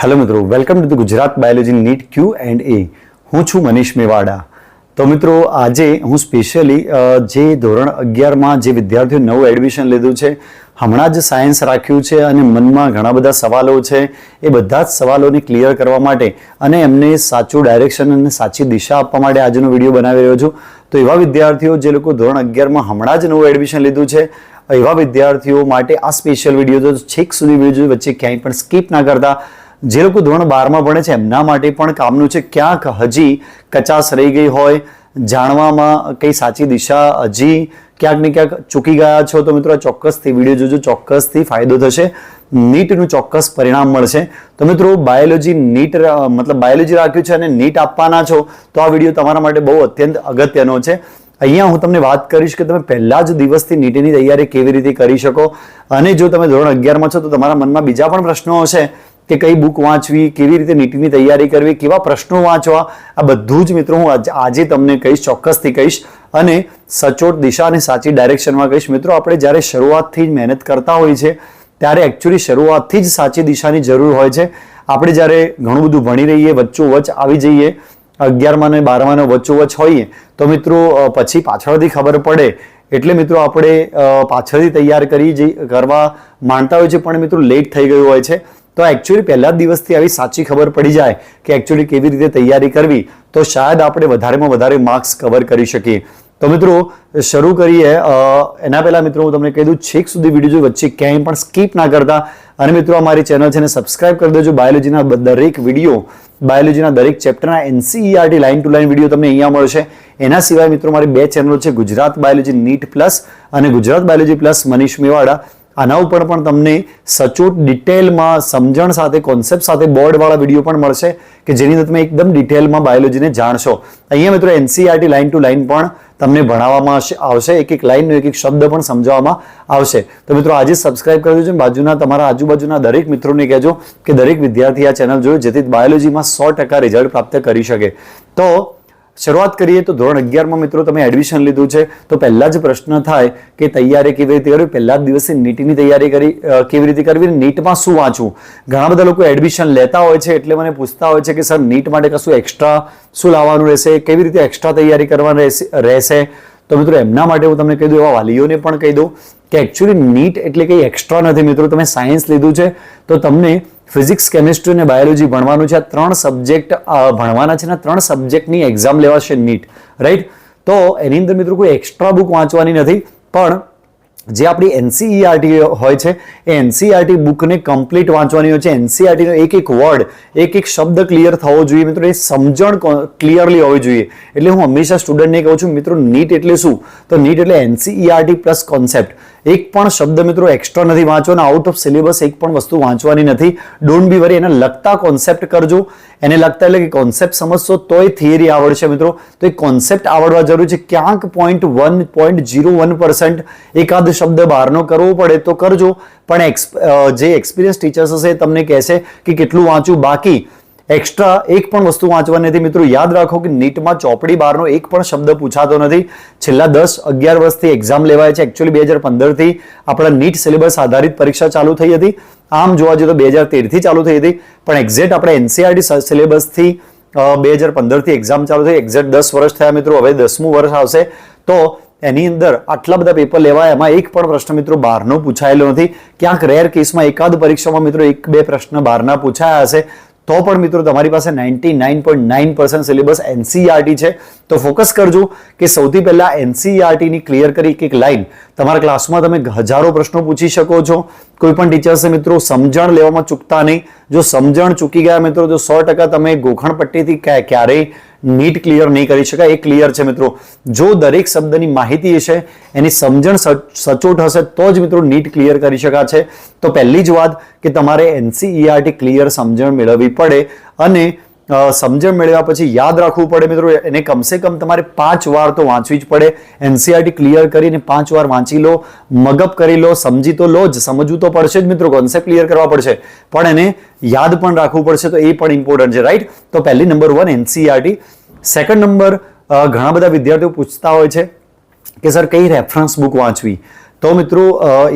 Hello મિત્રો, welcome to the Gujarat biology NEET Q and A. હું છું મનીષ મેવાડા. તો મિત્રો, આજે હું સ્પેશિયલી જે ધોરણ અગિયારમાં જે વિદ્યાર્થીઓ નવું એડમિશન લીધું છે, હમણાં જ સાયન્સ રાખ્યું છે અને મનમાં ઘણા બધા સવાલો છે, એ બધા જ સવાલોને ક્લિયર કરવા માટે અને એમને સાચું ડાયરેક્શન અને સાચી દિશા આપવા માટે આજનો વીડિયો બનાવી રહ્યો છું. તો એવા વિદ્યાર્થીઓ, જે લોકો ધોરણ અગિયારમાં હમણાં જ નવું એડમિશન લીધું છે, એવા વિદ્યાર્થીઓ માટે આ સ્પેશિયલ વીડિયો તો છેક સુધી વીડિયો વચ્ચે ક્યાંય પણ સ્કીપ ના કરતા. જે લોકો ધોરણ બારમાં ભણે છે, એમના માટે પણ કામનું છે. ક્યાંક હજી કચાશ રહી ગઈ હોય, જાણવામાં કઈ સાચી દિશા હજી ક્યાંક ને ક્યાંક ચૂકી ગયા છો તો મિત્રો ચોક્કસથી વીડિયો જોજો, ચોક્કસથી ફાયદો થશે. નીટનું ચોક્કસ પરિણામ મળશે. તો મિત્રો બાયોલોજી નીટ મતલબ બાયોલોજી રાખ્યું છે અને નીટ આપવાના છો, તો આ વીડિયો તમારા માટે બહુ અત્યંત અગત્યનો છે. અહીંયા હું તમને વાત કરીશ કે તમે પહેલા જ દિવસથી નીટની તૈયારી કેવી રીતે કરી શકો. અને જો તમે ધોરણ અગિયારમાં છો તો તમારા મનમાં બીજા પણ પ્રશ્નો હશે. કે કઈ બુક વાંચવી, કેવી રીતે નીટની તૈયારી કરવી, કેવા પ્રશ્નો વાંચવા, આ બધું જ મિત્રો હું આજ- તમને કહીશ, ચોક્કસથી કહીશ. અને સચોટ દિશા અને સાચી ડાયરેક્શનમાં કહીશ. મિત્રો, આપણે જ્યારે શરૂઆતથી જ મહેનત કરતા હોઈએ છીએ ત્યારે એકચ્યુઅલી શરૂઆતથી જ સાચી દિશાની જરૂર હોય છે. આપણે જ્યારે ઘણું બધું ભણી રહીએ વચ્ચોવચ આવી જઈએ, અગિયારમાં અને બારમાનો વચ્ચોવચ હોઈએ, તો મિત્રો પછી પાછળથી ખબર પડે. એટલે મિત્રો, આપણે પાછળથી તૈયાર કરી જઈ કરવા માંડતા હોય છે, પણ મિત્રો લેટ થઈ ગયું હોય છે. તો એકચ્યુઅલી પહેલા જ દિવસથી આવી સાચી ખબર પડી જાય કે એકચ્યુઅલી કેવી રીતે તૈયારી કરવી, તો શાયદ આપણે વધારેમાં વધારે માર્ક્સ કવર કરી શકીએ. તો મિત્રો, શરૂ કરીએ એના પહેલા મિત્રો હું તમને કહી દઉં, છેક સુધી વીડિયો જો વચ્ચે ક્યાંય પણ સ્કીપ ના કરતા. અને મિત્રો, અમારી ચેનલ છે ને સબસ્ક્રાઇબ કરી દેજો. બાયોલોજીના દરેક વીડિયો બાયોલોજીના દરેક ચેપ્ટરના NCERT line to line video તમને અહીંયા મળશે. એના સિવાય મિત્રો, મારી બે ચેનલો છે ગુજરાત બાયોલોજી નીટ પ્લસ અને ગુજરાત બાયોલોજી પ્લસ મનીષ મેવાડા. આના ઉપર પણ તમને સચોટ ડિટેલમાં સમજણ સાથે કોન્સેપ્ટ સાથે બોર્ડવાળા વીડિયો પણ મળશે કે જેની અંદર તમે એકદમ ડિટેલમાં બાયોલોજીને જાણશો. અહીંયા મિત્રો એનસીઆરટી લાઇન ટુ લાઇન પણ તમને ભણાવવામાં આવશે- એક એક લાઇનનો એક એક શબ્દ પણ સમજાવવામાં આવશે. તો મિત્રો આજે સબસ્ક્રાઇબ કરી દેજો બાજુના તમારા આજુબાજુના દરેક મિત્રોને કહેજો કે દરેક વિદ્યાર્થી આ ચેનલ જોયો, જેથી બાયોલોજીમાં સો ટકા રિઝલ્ટ પ્રાપ્ત કરી શકે. તો શરૂઆત કરીએ તો ધોરણ અગિયારમાં મિત્રો તમે એડમિશન લીધું છે. તો પહેલા જ પ્રશ્ન થાય કે તૈયારી કેવી રીતે કરવી? પહેલા જ દિવસે નીટની તૈયારી કરી કેવી રીતે કરવી નીટમાં શું વાંચવું? ઘણા બધા લોકો એડમિશન લેતા હોય છે એટલે મને પૂછતા હોય છે કે સર, નીટ માટે કશું એક્સ્ટ્રા શું લાવવાનું રહેશે? કેવી રીતે એક્સ્ટ્રા તૈયારી કરવાની રહેશે- તો મિત્રો એમના માટે હું તમને કહી દઉં, એવા વાલીઓને પણ કહી દઉં કે એકચ્યુઅલી નીટ એટલે કંઈ એક્સ્ટ્રા નથી મિત્રો. તમે સાયન્સ લીધું છે. તો તમને ફિઝિક્સ, કેમિસ્ટ્રી અને બાયોલોજી ભણવાનું છે. આ ત્રણ સબ્જેક્ટ ભણવાના છે ને ત્રણ સબ્જેક્ટની એક્ઝામ લેવાશે નીટ. રાઈટ તો એની અંદર મિત્રો કોઈ એક્સ્ટ્રા બુક વાંચવાની નથી. પણ જે આપણી એનસીઈઆરટી હોય છે, એ એનસીઆરટી બુકને કમ્પ્લીટ વાંચવાની હોય છે. એનસીઆરટીનો એક એક વર્ડ એક એક શબ્દ ક્લિયર થવો જોઈએ મિત્રો. એ સમજણ ક્લિયરલી હોવી જોઈએ. એટલે હું હંમેશા સ્ટુડન્ટને કહું છું, મિત્રો, નીટ એટલે શું? તો નીટ એટલે એનસીઈઆરટી પ્લસ કોન્સેપ્ટ એક પણ શબ્દ મિત્રો એક્સ્ટ્રા નથી વાંચવાનો આઉટ ઓફ સિલેબસ એક પણ વસ્તુ વાંચવાની નથી. ડોન્ટ બી વરી એને લગતા કોન્સેપ્ટ કરજો. એને લગતા એટલે કે કોન્સેપ્ટ સમજશો તોય થિયરી આવડશે મિત્રો. તો એ કોન્સેપ્ટ આવડવા જરૂરી છે. ક્યાંક point one point zero one percent એકાદ શબ્દ બહારનો કરવો પડે તો કરજો. પણ જે એક્સપિરિયન્સ ટીચર્સ હશે તમને કહેશે કે કેટલું વાંચવું બાકી એક્સ્ટ્રા એક પણ વસ્તુ વાંચવાની નથી મિત્રો, યાદ રાખો કે નીટમાં ચોપડી બહારનો એક પણ શબ્દ પૂછાતો નથી. છેલ્લા દસ, અગિયાર વર્ષથી એક્ઝામ લેવાય છે. એકચ્યુઅલી બે હજાર પંદરથી આપણા નીટ સિલેબસ આધારિત પરીક્ષા ચાલુ થઈ હતી. આમ જોવા જઈએ તો બે હજાર તેરથી ચાલુ થઈ હતી. પણ એક્ઝેક્ટ આપણે એનસીઆરટી સિલેબસથી બે હજાર પંદરથી એક્ઝામ ચાલુ થઈ. એક્ઝેક્ટ દસ વર્ષ થયા મિત્રો. હવે દસમું વર્ષ આવશે. તો એની અંદર આટલા બધા પેપર લેવાય. એમાં એક પણ પ્રશ્ન મિત્રો બહારનો પૂછાયેલો નથી. ક્યાંક રેર કેસમાં એકાદ પરીક્ષામાં મિત્રો એક બે પ્રશ્ન બહારના પૂછાયા હશે. તો પણ મિત્રો તમારી પાસે ninety nine point nine percent syllabus NCERT છે. તો ફોકસ કરજો કે સૌથી પહેલા એનસીઆરટીની ક્લિયર કરી એક એક લાઈન તમારા ક્લાસમાં તમે હજારો પ્રશ્નો પૂછી શકો છો. કોઈ પણ ટીચર્સે મિત્રો સમજણ લેવામાં ચૂકતા નહીં. જો સમજણ ચૂકી ગયા મિત્રો, તો સો ટકા તમે ગોખણ પટ્ટીથી ક્યારેય નીટ ક્લિયર નહીં કરી શકાય. એ ક્લિયર છે મિત્રો. જો દરેક શબ્દની માહિતી હશે, એની સમજણ સચ- સચોટ હશે, તો જ મિત્રો નીટ ક્લિયર કરી શકાશે. તો પહેલી જ વાત કે તમારે એનસીઈઆરટી ક્લિયર સમજણ મેળવવી પડે અને સમજણ મેળવ્યા પછી યાદ રાખવું પડે મિત્રો. એને કમસે કમ તમારે પાંચ વાર તો વાંચવી જ પડે. એનસીઆરટી ક્લિયર કરીને પાંચ વાર વાંચી લો મગઅપ કરી લો, સમજી તો લો જ, સમજવું તો પડશે જ મિત્રો. કોન્સેપ્ટ ક્લિયર કરવા પડશે. પણ એને યાદ પણ રાખવું પડશે તો એ પણ ઇમ્પોર્ટન્ટ છે રાઈટ તો પહેલી number one NCERT second number ઘણા બધા વિદ્યાર્થીઓ પૂછતા હોય છે કે સર કઈ રેફરન્સ બુક વાંચવી? તો મિત્રો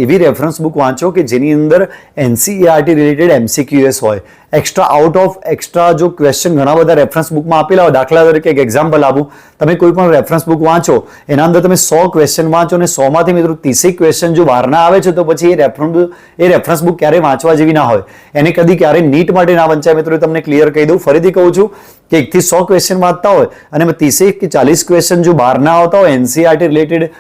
એવી રેફરન્સ બુક વાંચો કે જેની અંદર એનસીઈઆરટી રિલેટેડ એમસીક્યુએસ હોય. એક્સ્ટ્રા આઉટ ઓફ એક્સ્ટ્રા જો ક્વેશ્ચન ઘણા બધા રેફરન્સ બુકમાં આપેલા હોય, દાખલા તરીકે એક એક્ઝામ્પલ આપું. તમે કોઈ પણ રેફરન્સ બુક વાંચો, એના અંદર તમે સો ક્વેશ્ચન વાંચો અને સોમાંથી મિત્રો ત્રીસેક ક્વેશ્ચન જો બહારના આવે છે તો પછી એ રેફરન્સ એ રેફરન્સ બુક ક્યારેય વાંચવા જેવી ના હોય. એને કદી ક્યારેય નીટ માટે ના વંચાય. મિત્રો તમને ક્લિયર કહી દઉં. ફરીથી કહું છું કે એકથી સો ક્વેશ્ચન વાંચતા હોય અને ત્રીસેક કે ચાલીસ ક્વેશ્ચન જો બહારના આવતા હોય એનસીઆરટી રિલેટેડ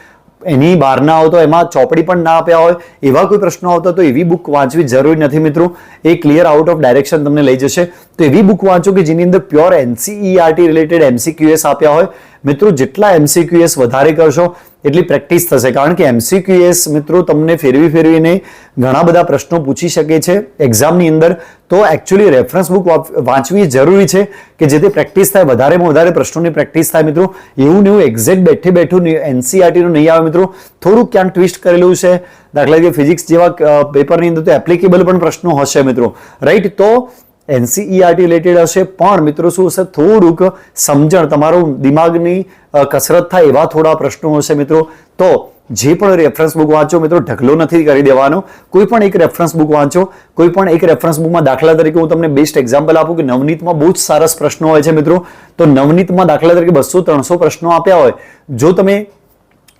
એની બહાર ના આવતો એમાં ચોપડી પણ ના આપ્યા હોય, એવા કોઈ પ્રશ્નો આવતા તો એવી બુક વાંચવી જરૂરી નથી મિત્રો. એ ક્લિયર આઉટ ઓફ ડાયરેક્શન તમને લઈ જશે. તો એવી બુક વાંચો કે જેની અંદર પ્યોર એનસીઈઆરટી રિલેટેડ એમસીક્યુએસ આપ્યા હોય મિત્રો, જેટલા એમસીક્યુએસ વધારે કરશો, એટલી પ્રેક્ટિસ થશે. કારણ કે એમસીક્યુએસ મિત્રો, તમને ફેરવી ફેરવીને ઘણા બધા પ્રશ્નો પૂછી શકે છે એક્ઝામની અંદર. તો એકચ્યુઅલી રેફરન્સ બુક વાંચવી જરૂરી છે કે જેથી પ્રેક્ટિસ થાય, વધારેમાં વધારે પ્રશ્નોની પ્રેક્ટિસ થાય, મિત્રો. એવું ને એવું એક્ઝેક્ટ બેઠે બેઠું એનસીઆરટીનું નહીં આવે, મિત્રો. થોડુંક ક્યાંક ટ્વિસ્ટ કરેલું છે. દાખલા તરીકે ફિઝિક્સ જેવા પેપરની અંદર તો એપ્લિકેબલ પણ પ્રશ્નો હશે, મિત્રો. રાઈટ તો એનસીઈઆરટી રિલેટેડ હશે. પણ મિત્રો શું હશે? થોડુંક સમજણ. તમારું દિમાગની કસરત થાય એવા થોડા પ્રશ્નો હશે મિત્રો. તો જે પણ રેફરન્સ બુક વાંચો મિત્રો, ઢગલો નથી કરી દેવાનો. કોઈ પણ એક રેફરન્સ બુક વાંચો. કોઈ પણ એક રેફરન્સ બુકમાં દાખલા તરીકે હું તમને બેસ્ટ એક્ઝામ્પલ આપું કે નવનીતમાં બહુ જ સરસ પ્રશ્નો હોય છે મિત્રો. તો નવનીતમાં દાખલા તરીકે બસો ત્રણસો પ્રશ્નો આપ્યા હોય. જો તમે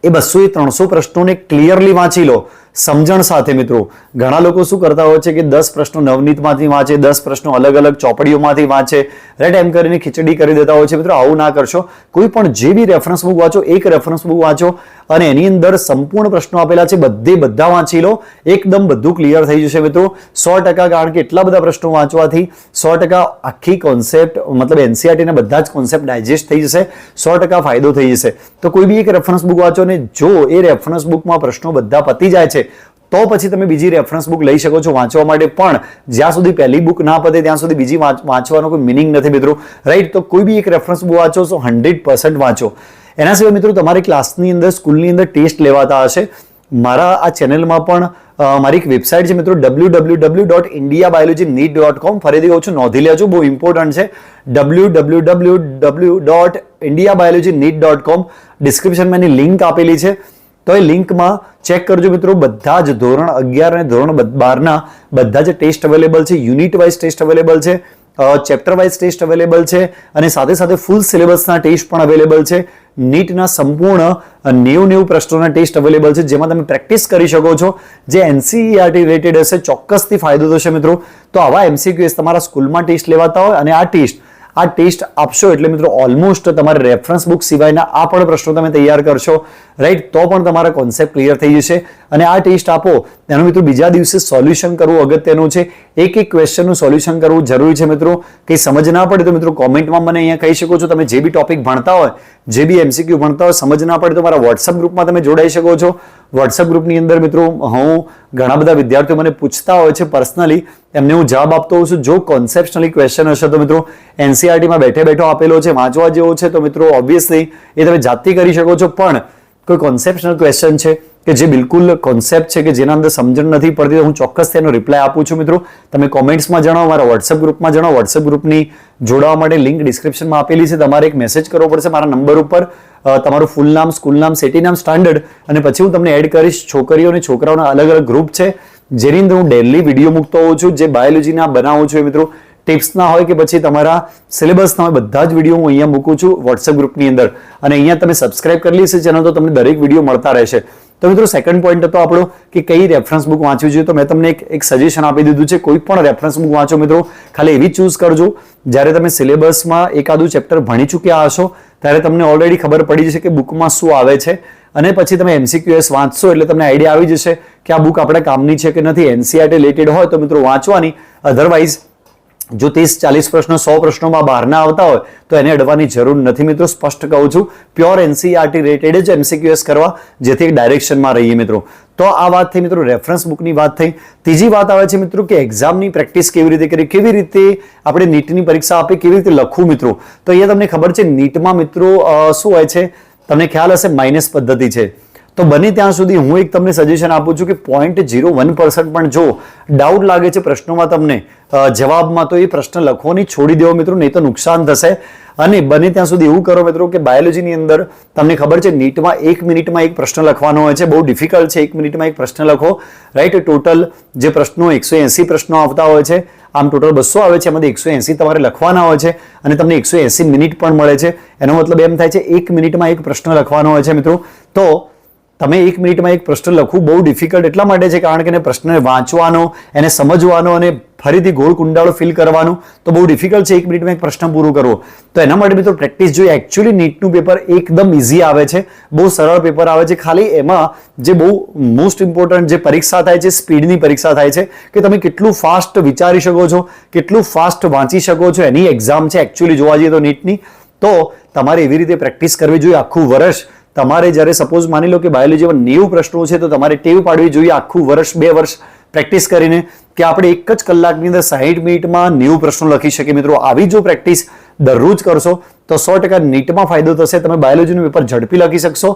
એ બસો એ ત્રણસો પ્રશ્નોને ક્લિયરલી વાંચી લો સમજણ સાથે મિત્રો, ઘણા લોકો શું કરતા હોય છે કે દસ પ્રશ્નો નવનીતમાંથી વાંચે, દસ પ્રશ્નો અલગ અલગ ચોપડીઓમાંથી વાંચે રાઈટ એમ કરીને ખીચડી કરી દેતા હોય છે. મિત્રો, આવું ના કરશો. કોઈ પણ જે બી રેફરન્સ બુક વાંચો, એક રેફરન્સ બુક વાંચો અને એની અંદર સંપૂર્ણ પ્રશ્નો આપેલા છે, બધે બધા વાંચી લો. એકદમ બધું ક્લિયર થઈ જશે મિત્રો. સો ટકા કારણ કે એટલા બધા પ્રશ્નો વાંચવાથી સો ટકા આખી કોન્સેપ્ટ મતલબ એનસીઆરટીના બધા જ કોન્સેપ્ટ ડાયજેસ્ટ થઈ જશે. સો ટકા ફાયદો થઈ જશે. તો કોઈ બી એક રેફરન્સ બુક વાંચો ને જો એ રેફરન્સ બુકમાં પ્રશ્નો બધા પતી જાય છે તો પછી તમે બીજી રેફરન્સ બુક લઈ શકો છો વાંચવા માટે પણ. જ્યાં સુધી પહેલી બુક ના પતે ત્યાં સુધી બીજી વાંચ- વાંચવાનો કોઈ મિનિંગ નથી મિત્રો. રાઈટ તો કોઈ બી એક રેફરન્સ બુક વાંચો તો હંડ્રેડ પર્સન્ટ વાંચો. એના સિવાય મિત્રો તમારી ક્લાસની અંદર સ્કૂલની અંદર ટેસ્ટ લેવાતા હશે. મારા આ ચેનલમાં પણ મારી એક વેબસાઇટ છે મિત્રો W W W dot India biology NEET dot com ફરીથી કહું છું, નોંધી લેજો, બહુ ઇમ્પોર્ટન્ટ છે. W W W W dot India biology NEET dot com ડિસ્ક્રિપ્શનમાં એની લિંક આપેલી છે. તો એ લિંકમાં ચેક કરજો મિત્રો, બધા જ ધોરણ અગિયાર અને ધોરણ બારના બધા જ ટેસ્ટ અવેલેબલ છે યુનિટ વાઇઝ ટેસ્ટ અવેલેબલ છે ચેપ્ટર વાઇઝ ટેસ્ટ અવેલેબલ છે, અને સાથે સાથે ફૂલ સિલેબસના ટેસ્ટ પણ અવેલેબલ છે. નીટના સંપૂર્ણ નેવું નેવું પ્રશ્નોના ટેસ્ટ અવેલેબલ છે, જેમાં તમે પ્રેક્ટિસ કરી શકો છો. જે એનસીઈઆરટી રિલેટેડ હશે, ચોક્કસથી ફાયદો થશે મિત્રો. તો આવા એમસીક્યુએસ તમારા સ્કૂલમાં ટેસ્ટ લેવાતા હોય અને આ ટેસ્ટ આ ટેસ્ટ આપશો એટલે મિત્રો ઓલમોસ્ટ તમારે રેફરન્સ બુક સિવાયના આ પણ પ્રશ્નો તમે તૈયાર કરશો. રાઈટ તો પણ તમારા કોન્સેપ્ટ ક્લિયર થઈ જશે. અને આ ટેસ્ટ આપો. તેનું મિત્રો બીજા દિવસે સોલ્યુશન કરવું અગત્યનું છે. એક એક ક્વેશ્ચનનું સોલ્યુશન કરવું જરૂરી છે મિત્રો. કંઈ સમજ ના પડે તો મિત્રો કોમેન્ટમાં મને અહીંયા કહી શકો છો. તમે જે બી ટોપિક ભણતા હોય, જે બી એમસીક્યુ ભણતા હોય, સમજ ના પડે તો મારા વોટ્સઅપ ગ્રુપમાં તમે જોડાઈ શકો છો. વોટ્સઅપ ગ્રુપની અંદર મિત્રો હું ઘણા બધા વિદ્યાર્થીઓ મને પૂછતા હોય છે પર્સનલી એમને હું જવાબ આપતો હોઉં છું. જો કોન્સેપ્શનલી ક્વેશ્ચન હશે તો મિત્રો એનસીઆરટીમાં બેઠે બેઠો આપેલો છે. વાંચવા જેવો છે તો મિત્રો ઓબ્વિયસલી એ તમે જાતે કરી શકો છો. પણ કોઈ કોન્સેપ્શનલ ક્વેશ્ચન છે કે જે બિલકુલ કોન્સેપ્ટ છે કે જેના અંદર સમજણ નથી પડતી હું ચોક્કસ તેનો રિપ્લાય આપું છું મિત્રો. તમે કોમેન્ટ્સમાં જણાવો, મારા વોટ્સએપ ગ્રુપમાં જણાવો. વોટ્સએપ ગ્રુપની જોડાવા માટે લિંક ડિસ્ક્રિપ્શનમાં આપેલી છે. તમારે એક મેસેજ કરવો પડશે મારા નંબર ઉપર. તમારું ફૂલ નામ સ્કૂલ નામ સિટી નામ સ્ટાન્ડર્ડ અને પછી હું તમને એડ કરીશ. છોકરીઓ અને છોકરાઓના અલગ અલગ ગ્રુપ છે. જેની અંદર હું ડેલી વીડિયો મૂકતો હોઉં છું. જે બાયોલોજીના બનાવું છું એ મિત્રો. ટિપ્સના હોય કે પછી તમારા સિલેબસના હોય, બધા જ વીડિયો હું અહીંયા મૂકું છું વોટ્સએપ ગ્રુપની અંદર. અને અહીંયા તમે સબસ્ક્રાઇબ કરી લેશે ચેનલ, તો તમને દરેક વીડિયો મળતા રહેશે. તો મિત્રો સેકન્ડ પોઈન્ટ હતો આપણો કે કઈ રેફરન્સ બુક વાંચવી જોઈએ? તો મેં તમને એક એક સજેશન આપી દીધું છે, કોઈ પણ રેફરન્સ બુક વાંચો મિત્રો. ખાલી એવી ચૂઝ કરજો. જ્યારે તમે સિલેબસમાં એકાદું ચેપ્ટર ભણી ચૂક્યા હશો, ત્યારે તમને ઓલરેડી ખબર પડી જશે કે બુકમાં શું આવે છે. અને પછી તમે એમસીક્યુએસ વાંચશો એટલે તમને આઈડિયા આવી જશે કે આ બુક આપણા કામની છે કે નથી. એનસીઆરટી રિલેટેડ હોય તો મિત્રો વાંચવાની. અધરવાઇઝ જો ત્રીસ, ચાલીસ પ્રશ્નો, સો પ્રશ્નોમાં બહારના આવતા હોય, તો એને અડવાની જરૂર નથી. મિત્રો, સ્પષ્ટ કહું છું, પ્યોર એનસીઆરટી રિલેટેડ જ એમસીક્યુએસ કરવા, જેથી ડાયરેક્શનમાં રહીએ મિત્રો. તો આ વાત થઈ મિત્રો, રેફરન્સ બુકની વાત થઈ. ત્રીજી વાત આવે છે મિત્રો કે એક્ઝામની પ્રેક્ટિસ કેવી રીતે કરી, કેવી રીતે આપણે નીટની પરીક્ષા આપી, કેવી રીતે લખવું મિત્રો. તો અહીંયા તમને ખબર છે, નીટમાં મિત્રો શું હોય છે? તમને ખ્યાલ હશે માઇનસ પદ્ધતિ છે. તો બને ત્યાં સુધી હું એક તમને સજેશન આપું છું કે પોઈન્ટ ઝીરો વન પર્સન્ટ પણ જો ડાઉટ લાગે છે પ્રશ્નોમાં તમને જવાબમાં, તો એ પ્રશ્ન લખો નહીં છોડી દેવો મિત્રો, નહીં તો નુકસાન થશે. અને બને ત્યાં સુધી એવું કરો મિત્રો કે બાયોલોજીની અંદર તમને ખબર છે નીટમાં એક મિનિટમાં એક પ્રશ્ન લખવાનો હોય છે, બહુ ડિફિકલ્ટ છે, એક મિનિટમાં એક પ્રશ્ન લખો. રાઈટ ટોટલ જે પ્રશ્નો એકસો એંસી પ્રશ્નો આવતા હોય છે, આમ ટોટલ બસો આવે છે, એમાંથી એકસો એંસી તમારે લખવાના હોય છે, અને તમને એકસો એંસી મિનિટ પણ મળે છે. એનો મતલબ એમ થાય છે, એક મિનિટમાં એક પ્રશ્ન લખવાનો હોય છે મિત્રો. તો તમે એક મિનિટમાં એક પ્રશ્ન લખવું બહુ ડિફિકલ્ટ એટલા માટે છે કારણ કે એને પ્રશ્નને વાંચવાનો, એને સમજવાનો અને ફરીથી ગોળ કુંડાળો ફિલ કરવાનું, તો બહુ ડિફિકલ્ટ છે એક મિનિટમાં એક પ્રશ્ન પૂરો કરવો. તો એના માટે મિત્રો પ્રેક્ટિસ જોઈએ. એકચ્યુઅલી નીટનું પેપર એકદમ ઇઝી આવે છે. બહુ સરળ પેપર આવે છે. ખાલી એમાં જે બહુ મોસ્ટ ઇમ્પોર્ટન્ટ જે પરીક્ષા થાય છે સ્પીડની પરીક્ષા થાય છે, કે તમે કેટલું ફાસ્ટ વિચારી શકો છો, કેટલું ફાસ્ટ વાંચી શકો છો, એની એક્ઝામ છે. એકચ્યુઅલી જોવા જઈએ તો નીટની તો તમારે એવી રીતે પ્રેક્ટિસ કરવી જોઈએ આખું વર્ષ. તમારે જ્યારે સપોઝ માની લો કે બાયોલોજીમાં નેવું પ્રશ્નો છે, તો તમારે ટેવ પાડવી જોઈએ આખું વર્ષ, બે વર્ષ પ્રેક્ટિસ કરીને. કે આપણે એક જ કલાકની અંદર સાહીઠ મિનિટમાં નેવું પ્રશ્નો લખી શકીએ. મિત્રો, આવી જો પ્રેક્ટિસ દરરોજ કરશો, તો સો ટકા નીટમાં ફાયદો થશે. તમે બાયોલોજીનું પેપર ઝડપી લખી શકશો.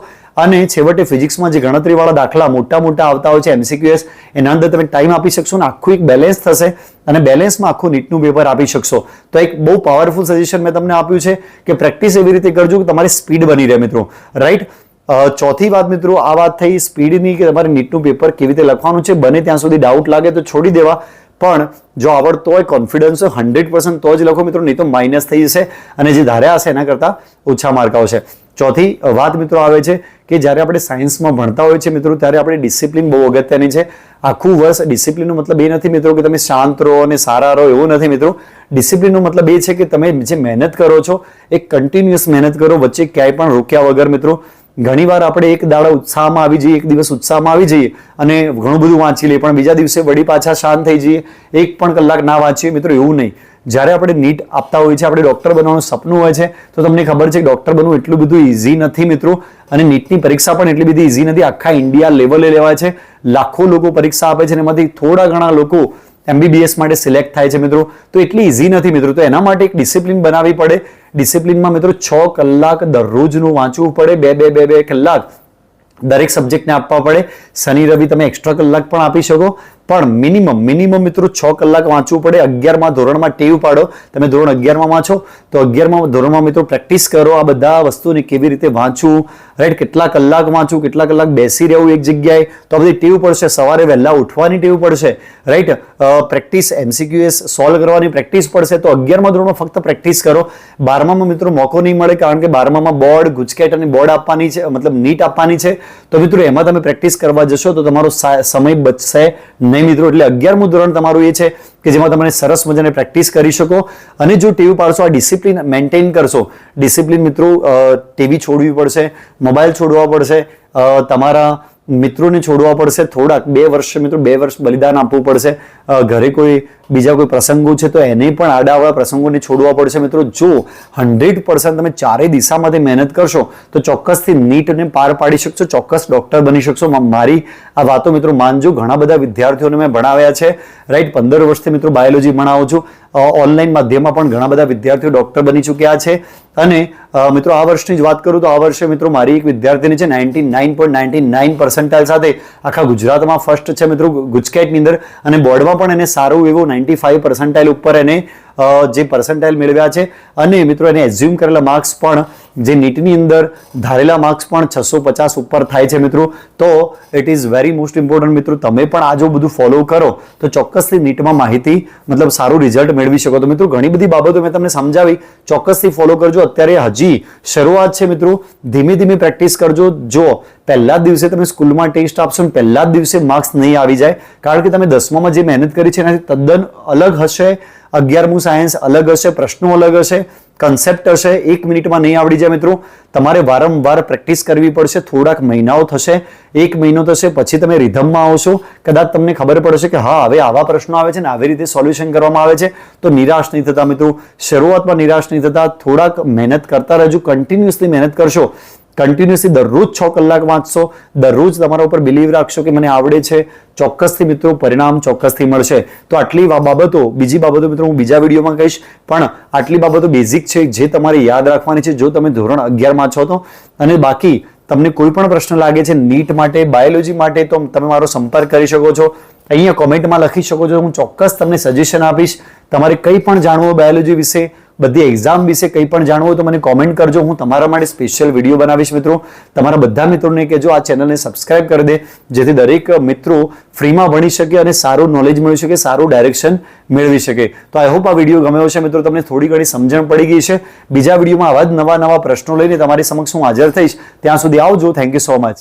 અને છેવટે ફિઝિક્સમાં જે ગણતરીવાળા દાખલા મોટા મોટા આવતા હોય છે, એમસીક્યુએસ, એના અંદર તમે ટાઈમ આપી શકશો ને આખું એક બેલેન્સ થશે અને બેલેન્સમાં આખું નીટનું પેપર આપી શકશો. તો એક બહુ પાવરફુલ સજેશન મેં તમને આપ્યું છે કે પ્રેક્ટિસ એવી રીતે કરજો કે તમારી સ્પીડ બની રહે, મિત્રો. રાઈટ ચોથી વાત મિત્રો, આ વાત થઈ સ્પીડની કે તમારે નીટનું પેપર કેવી રીતે લખવાનું છે? બને ત્યાં સુધી ડાઉટ લાગે તો છોડી દેવા. પણ જો આવડતો હોય કોન્ફિડન્સ હંડ્રેડ પર્સન્ટ તો જ લખો મિત્રો, નહીં તો માઇનસ થઈ જશે. અને જે ધાર્યા હશે એના કરતાં ઓછા માર્ક આવશે. ચોથી વાત મિત્રો આવે છે કે જ્યારે આપણે સાયન્સમાં ભણતા હોય છે મિત્રો, ત્યારે આપણે ડિસિપ્લિન બહુ અગત્યની છે. આખું વર્ષ ડિસિપ્લિનનો મતલબ એ નથી મિત્રો કે તમે શાંત રહો અને સારા રહો એવું નથી મિત્રો. ડિસિપ્લિનનો મતલબ એ છે કે તમે જે મહેનત કરો છો, એ કન્ટિન્યુઅસ મહેનત કરો, વચ્ચે ક્યાંય પણ રોક્યા વગર મિત્રો. ઘણીવાર આપણે એક દાડા ઉત્સાહમાં આવી જઈએ, એક દિવસ ઉત્સાહમાં આવી જઈએ અને ઘણું બધું વાંચી લઈએ, પણ બીજા દિવસે વળી પાછા શાંત થઈ જઈએ, એક પણ કલાક ના વાંચીએ. મિત્રો, એવું નહીં. જ્યારે આપણે નીટ આપતા હોઈએ છીએ, આપણે ડૉક્ટર બનવાનું સપનું હોય છે, તો તમને ખબર છે કે ડૉક્ટર બનવું એટલું બધું ઇઝી નથી, મિત્રો. અને નીટની પરીક્ષા પણ એટલી બધી ઇઝી નથી. આખા ઇન્ડિયા લેવલે લેવાય છે. લાખો લોકો પરીક્ષા આપે છે અને એમાંથી થોડા ઘણા લોકો એમબીબીએસ માટે સિલેક્ટ થાય છે મિત્રો. તો એટલી ઇઝી નથી મિત્રો. તો એના માટે એક ડિસિપ્લિન બનાવવી પડે. ડિસિપ્લિનમાં મિત્રો છ કલાક દરરોજનું વાંચવું પડે. બે બે બે બે કલાક દરેક સબ્જેક્ટને આપવા પડે. શનિ, રવિ તમે એક્સ્ટ્રા કલાક પણ આપી શકો. પણ મિનિમમ મિનિમમ મિત્રો છ કલાક વાંચવું પડે. અગિયારમાં ધોરણમાં ટેવ પાડો. તમે ધોરણ અગિયારમાં વાંચો, તો અગિયારમાં ધોરણમાં મિત્રો પ્રેક્ટિસ કરો. આ બધા વસ્તુને કેવી રીતે વાંચવું? રાઈટ કેટલા કલાક વાંચવું, કેટલા કલાક બેસી રહેવું એક જગ્યાએ? તો બધી ટેવ પડશે. સવારે વહેલા ઉઠવાની ટેવ પડશે. રાઈટ પ્રેક્ટિસ એમસીક્યુએસ સોલ્વ કરવાની પ્રેક્ટિસ પડશે. તો અગિયારમાં ધોરણમાં ફક્ત પ્રેક્ટિસ કરો. બારમામાં મિત્રો મોકો નહીં મળે, કારણ કે બારમામાં બોર્ડ, ગુજકેટ અને બોર્ડ આપવાની છે, મતલબ નીટ આપવાની છે. તો મિત્રો, એમાં તમે પ્રેક્ટિસ કરવા જશો, તો તમારો સમય બચશે નહીં મિત્રો, એટલે અગિયારમું ધોરણ તમારું એ છે કે જેમાં તમે સરસ મજાને પ્રેક્ટિસ કરી શકો. અને જો ટીવી પાડશો, આ ડિસિપ્લિન મેન્ટેન કરશો, ડિસિપ્લિન મિત્રો ટીવી છોડવી પડશે, મોબાઈલ છોડવા પડશે તમારા મિત્રોને છોડવા પડશે, થોડાક, બે વર્ષ મિત્રો, બે વર્ષ બલિદાન આપવું પડશે. ઘરે કોઈ, બીજા કોઈ પ્રસંગો છે તો એને પણ આડાવાળા પ્રસંગોને છોડવા પડશે મિત્રો. જો હંડ્રેડ પર્સન્ટ તમે ચારેય દિશામાંથી મહેનત કરશો, તો ચોક્કસથી નીટને પાર પાડી શકશો, ચોક્કસ ડૉક્ટર બની શકશો. મારી આ વાતો મિત્રો માનજો. ઘણા બધા વિદ્યાર્થીઓને મેં ભણાવ્યા છે. રાઈટ પંદર વર્ષથી મિત્રો બાયોલોજી ભણાવું છું. ઓનલાઈન માધ્યમમાં પણ ઘણા બધા વિદ્યાર્થીઓ ડૉક્ટર બની ચૂક્યા છે. અને મિત્રો, આ વર્ષની જ વાત કરું તો આ વર્ષે, મિત્રો, મારી એક વિદ્યાર્થીની છે ninety nine point ninety nine percentile સાથે આખા ગુજરાતમાં ફર્સ્ટ છે, મિત્રો, ગુજકેટની અંદર. અને બોર્ડમાં પણ એને સારું એવું નાઇન્ટી ફાઇવ પર્સન્ટાઇલ ઉપર એને જે પર્સન્ટાઇલ મેળવ્યા છે. અને, મિત્રો, એને એઝ્યુમ કરેલા માર્ક્સ પણ જે નીટની અંદર ધારેલા માર્ક્સ પણ છસો પચાસ ઉપર થાય છે મિત્રો. તો it is very most important મિત્રો, તમે પણ આ જો બધું ફોલો કરો, તો ચોક્કસથી નીટમાં માહિતી, મતલબ સારું રિઝલ્ટ મેળવી શકો. તો મિત્રો, ઘણી બધી બાબતો મેં તમને સમજાવી. ચોક્કસથી ફોલો કરજો. અત્યારે હજી શરૂઆત છે મિત્રો. ધીમે ધીમે પ્રેક્ટિસ કરજો. જો પહેલા જ દિવસે તમે સ્કૂલમાં ટેસ્ટ આપશો ને પહેલા જ દિવસે માર્ક્સ નહીં આવી જાય, કારણ કે તમે દસમામાં જે મહેનત કરી છે એનાથી તદ્દન અલગ હશે. અગિયારમું સાયન્સ અલગ હશે, પ્રશ્નો અલગ હશે. કન્સેપ્ટ હશે, એક મિનિટમાં નહીં આવડી જાય મિત્રો. તમારે વારંવાર પ્રેક્ટિસ કરવી પડશે, થોડાક મહિનાઓ થશે, એક મહિનો થશે, પછી તમે રિધમમાં આવશો. કદાચ તમને ખબર પડશે કે હા, હવે આવા પ્રશ્નો આવે છે ને, આવી રીતે સોલ્યુશન કરવામાં આવે છે. તો નિરાશ નહીં થતા મિત્રો. શરૂઆતમાં નિરાશ નહીં થતા, થોડાક મહેનત કરતા રહેજો કન્ટિન્યુઅસલી મહેનત કરશો. કન્ટિન્યુઅસલી દરરોજ છ કલાક વાંચશો, દરરોજ તમારા ઉપર બિલીવ રાખશો કે મને આવડે છે, ચોક્કસથી મિત્રો પરિણામ ચોક્કસથી મળશે. તો આટલી બાબતો, બીજી બાબતો મિત્રો હું બીજા વિડીયોમાં કહીશ, પણ આટલી બાબતો બેઝિક છે જે તમારે યાદ રાખવાની છે, જો તમે ધોરણ અગિયારમાં છો તો. અને બાકી, તમને કોઈ પણ પ્રશ્ન લાગે છે નીટ માટે બાયોલોજી માટે, તો તમે મારો સંપર્ક કરી શકો છો. અહીંયા કોમેન્ટમાં લખી શકો છો, હું ચોક્કસ તમને સજેશન આપીશ. તમારે કંઈ પણ જાણવું બાયોલોજી વિશે બધી એક્ઝામ વિશે કંઈ પણ જાણવું હોય તો મને કોમેન્ટ કરજો. હું તમારા માટે સ્પેશિયલ વીડિયો બનાવીશ મિત્રો. તમારા બધા મિત્રોને કહેજો, આ ચેનલને સબસ્ક્રાઇબ કરી દે, જેથી દરેક મિત્રો ફ્રીમાં ભણી શકે અને સારું નોલેજ મેળવી શકે, સારું ડાયરેક્શન મેળવી શકે. તો આઈ હોપ આ વીડિયો ગમ્યો છે મિત્રો. તમને થોડી ઘણી સમજણ પડી ગઈ છે બીજા વિડીયોમાં આવા જ નવા નવા પ્રશ્નો લઈને તમારી સમક્ષ હું હાજર થઈશ. ત્યાં સુધી આવજો. Thank you so much